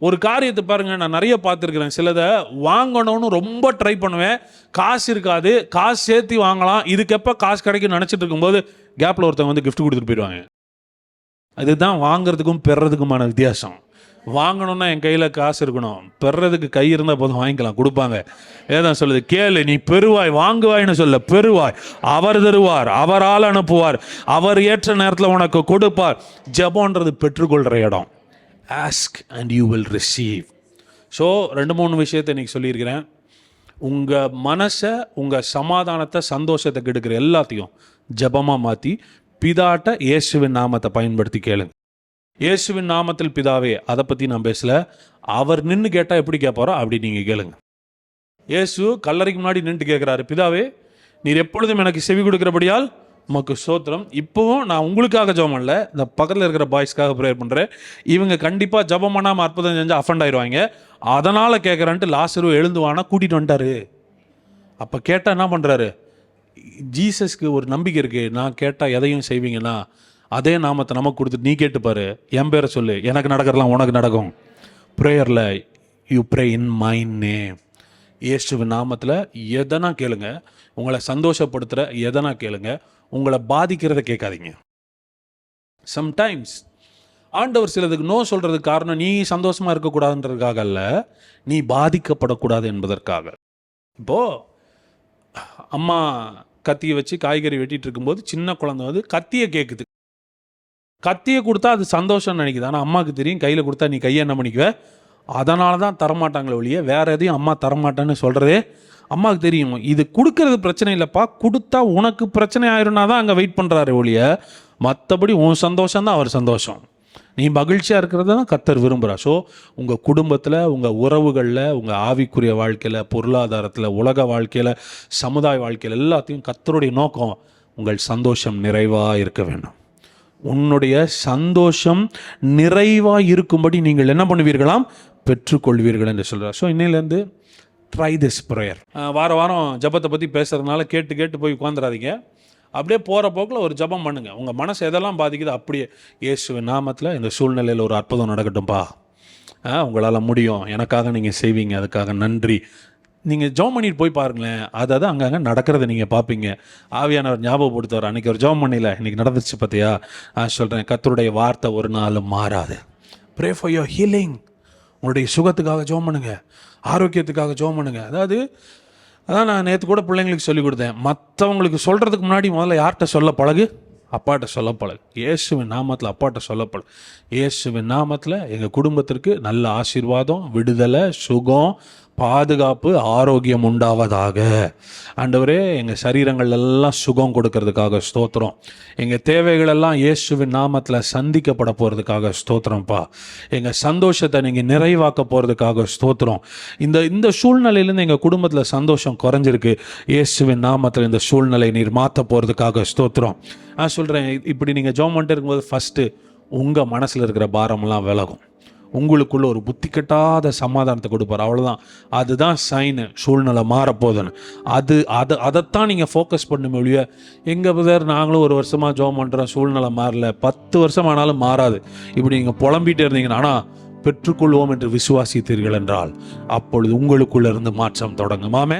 ஒரு காரியத்தை பாருங்கள் நான் நிறைய பார்த்துருக்குறேன். சிலதை வாங்கணும்னு ரொம்ப ட்ரை பண்ணுவேன். காசு இருக்காது. காசு சேர்த்து வாங்கலாம். இதுக்கு எப்போ காசு கிடைக்கும் நினச்சிட்டு இருக்கும்போது கேப்பில் ஒருத்தவங்க வந்து கிஃப்ட் கொடுத்துட்டு போயிடுவாங்க. அதுதான் வாங்குறதுக்கும் பெறதுக்குமான வித்தியாசம். வாங்கணும்னா என் கையில் காசு இருக்கணும். பெறதுக்கு கை இருந்தால் போதும் வாங்கிக்கலாம். கொடுப்பாங்க. ஏதான் சொல்லுது கேளு நீ பெறுவாய் வாங்குவாய்னு சொல்ல பெறுவாய். அவர் தருவார் அவரால் அனுப்புவார். அவர் ஏற்ற நேரத்தில் உனக்கு கொடுப்பார். ஜபோன்றது பெற்றுக்கொள்கிற இடம். Ask and you will receive so ரெண்டு மூணு விஷயத்தை இன்றைக்கி சொல்லியிருக்கிறேன். உங்கள் மனசை உங்கள் சமாதானத்தை சந்தோஷத்தை கெடுக்கிற எல்லாத்தையும் ஜெபமாக மாற்றி பிதாட்ட இயேசுவின் நாமத்தை பயன்படுத்தி கேளுங்க. இயேசுவின் நாமத்தில் பிதாவே அதை பற்றி நான் பேசல. அவர் நின்று கேட்டால் எப்படி கேட்பாரோ அப்படி நீங்கள் கேளுங்க. இயேசு கல்லறைக்கு முன்னாடி நின்று கேட்குறாரு பிதாவே நீர் எப்பொழுதும் எனக்கு செவி கொடுக்குறபடியால் உமக்கு சோத்திரம் இப்போவும் நான் உங்களுக்காக ஜெபம் பண்ணல இந்த பக்கத்தில் இருக்கிற பாய்ஸ்க்காக ப்ரேயர் பண்ணுறேன் இவங்க கண்டிப்பாக ஜபம் பண்ணாமல் அற்புதம் செஞ்சால் அஃபண்ட் ஆயிடுவாங்க. அதனால் கேட்குறேன்ட்டு லாசரு எழுந்துவானா கூட்டிகிட்டு வந்துட்டாரு. அப்போ கேட்டால் என்ன பண்ணுறாரு ஜீசஸ்க்கு ஒரு நம்பிக்கை இருக்குது நான் கேட்டால் எதையும் செய்வீங்கன்னா அதே நாமத்தை நமக்கு கொடுத்துட்டு நீ கேட்டுப்பாரு என் பேரை சொல்லு. எனக்கு நடக்கிறலாம் உனக்கு நடக்கும். ப்ரேயரில் you pray in my name இயேசுவின் நாமத்தில் எதனா கேளுங்க. உங்களை சந்தோஷப்படுத்துகிற எதனா கேளுங்க. உங்களை பாதிக்கிறத கேட்காதீங்க. சம்டைம்ஸ் ஆண்டவர் சிலதுக்கு நோ சொல்கிறதுக்கு காரணம் நீ சந்தோஷமாக இருக்கக்கூடாதுன்றதுக்காக அல்ல நீ பாதிக்கப்படக்கூடாது என்பதற்காக. இப்போது அம்மா கத்தியை வச்சு காய்கறி வெட்டிகிட்டு இருக்கும்போது சின்ன குழந்தை வந்து கத்தியை கேட்குது கத்தியை கொடுத்தா அது சந்தோஷம்னு நினைக்குது. ஆனால் அம்மாவுக்கு தெரியும் கையில் கொடுத்தா நீ கையை என்ன பண்ணிக்குவ? அதனால தான் தரமாட்டாங்களே ஒழிய வேற எதையும் அம்மா தரமாட்டான்னு சொல்கிறதே அம்மாவுக்கு தெரியும். இது கொடுக்கறது பிரச்சனை இல்லைப்பா. கொடுத்தா உனக்கு பிரச்சனை ஆயிரும்னா தான் அங்கே வெயிட் பண்ணுறாரு ஒழிய. மற்றபடி உன் சந்தோஷம் தான் அவர் சந்தோஷம். நீ மகிழ்ச்சியாக இருக்கிறத தான் கத்தர் விரும்புகிறா ஸோ உங்கள் குடும்பத்தில் உங்கள் உறவுகளில் உங்கள் ஆவிக்குரிய வாழ்க்கையில் பொருளாதாரத்தில் உலக வாழ்க்கையில் சமுதாய வாழ்க்கையில் எல்லாத்தையும் கத்தருடைய நோக்கம் உங்கள் சந்தோஷம் நிறைவாக இருக்க வேண்டும். உன்னுடைய சந்தோஷம் நிறைவாக இருக்கும்படி நீங்கள் என்ன பண்ணுவீர்களாம்? பெற்றுக்கொள்வீர்கள் என்று சொல்கிறார் ஸோ இன்னையிலேருந்து ட்ரை திஸ் ப்ரேயர் வார வாரம் ஜபத்தை பற்றி பேசுகிறதுனால கேட்டு கேட்டு போய் உட்காந்துடாதீங்க அப்படியே போகிற போக்கில் ஒரு ஜபம் பண்ணுங்கள் உங்கள் மனசு எதெல்லாம் பாதிக்குது அப்படியே இயேசுவின் நாமத்தில் இந்த சூழ்நிலையில் ஒரு அற்புதம் நடக்கட்டும்பா. உங்களால் முடியும். எனக்காக நீங்கள் செய்வீங்க. அதுக்காக நன்றி. நீங்கள் ஜெபம் பண்ணிட்டு போய் பாருங்களேன். அதாவது அங்கங்கே நடக்கிறத நீங்கள் பார்ப்பீங்க ஆவியானவர் ஞாபகப்படுத்துவார். அன்றைக்கி ஒரு ஜெபம் பண்ணல இன்றைக்கி நடந்துச்சு பார்த்தியா நான் சொல்கிறேன் கத்தருடைய வார்த்தை ஒரு நாளும் மாறாது. ப்ரே ஃபார் யோர் ஹீலிங் உங்களுடைய சுகத்துக்காக ஜோம் பண்ணுங்க. ஆரோக்கியத்துக்காக ஜோம் பண்ணுங்க. அதாவது அதான் நான் நேற்று கூட பிள்ளைங்களுக்கு சொல்லி கொடுத்தேன். மற்றவங்களுக்கு சொல்கிறதுக்கு முன்னாடி முதல்ல யார்கிட்ட சொல்ல பழகு? அப்பாட்ட சொல்ல பழகு. இயேசுவின் நாமத்தில் அப்பாட்ட சொல்ல பழகு. இயேசுவின் நாமத்தில் எங்கள் குடும்பத்திற்கு நல்ல ஆசீர்வாதம் விடுதலை சுகம் பாதுகாப்பு ஆரோக்கியம் உண்டாவதாக. ஆண்டவரே எங்கள் சரீரங்கள் எல்லாம் சுகம் கொடுக்கறதுக்காக ஸ்தோத்திரம். எங்கள் தேவைகள் எல்லாம் இயேசுவின் நாமத்தில் சந்திக்கப்பட போகிறதுக்காக ஸ்தோத்திரம்ப்பா எங்கள் சந்தோஷத்தை நீங்கள் நிறைவாக்க போகிறதுக்காக ஸ்தோத்திரம். இந்த இந்த சூழ்நிலையிலேருந்து எங்கள் குடும்பத்தில் சந்தோஷம் குறைஞ்சிருக்கு. இயேசுவின் நாமத்தில் இந்த சூழ்நிலை நீர் மாற்ற போகிறதுக்காக ஸ்தோத்திரம். நான் சொல்கிறேன் இப்படி நீங்கள் ஜோம் பண்ணிட்டு இருக்கும்போது ஃபஸ்ட்டு உங்கள் மனசில் இருக்கிற பாரமெல்லாம் விலகும். உங்களுக்குள்ள ஒரு புத்தி கட்டாத சமாதானத்தை கொடுப்பார். அவ்வளோதான் அதுதான் சைனு சூழ்நிலை மாறப்போகுதுன்னு. அது அதை அதைத்தான் நீங்கள் ஃபோக்கஸ் பண்ணுமே ஒழிய எங்கள் பிரதர் நாங்களும் ஒரு வருஷமாக ஜோம் பண்ணுறோம் சூழ்நிலை மாறல. பத்து வருஷம் ஆனாலும் மாறாது. இப்படி நீங்கள் புலம்பிகிட்டே இருந்தீங்கன்னா ஆனால் பெற்றுக்கொள்வோம் என்று விசுவாசித்தீர்கள் என்றால் அப்பொழுது உங்களுக்குள்ள இருந்து மாற்றம் தொடங்குமாமே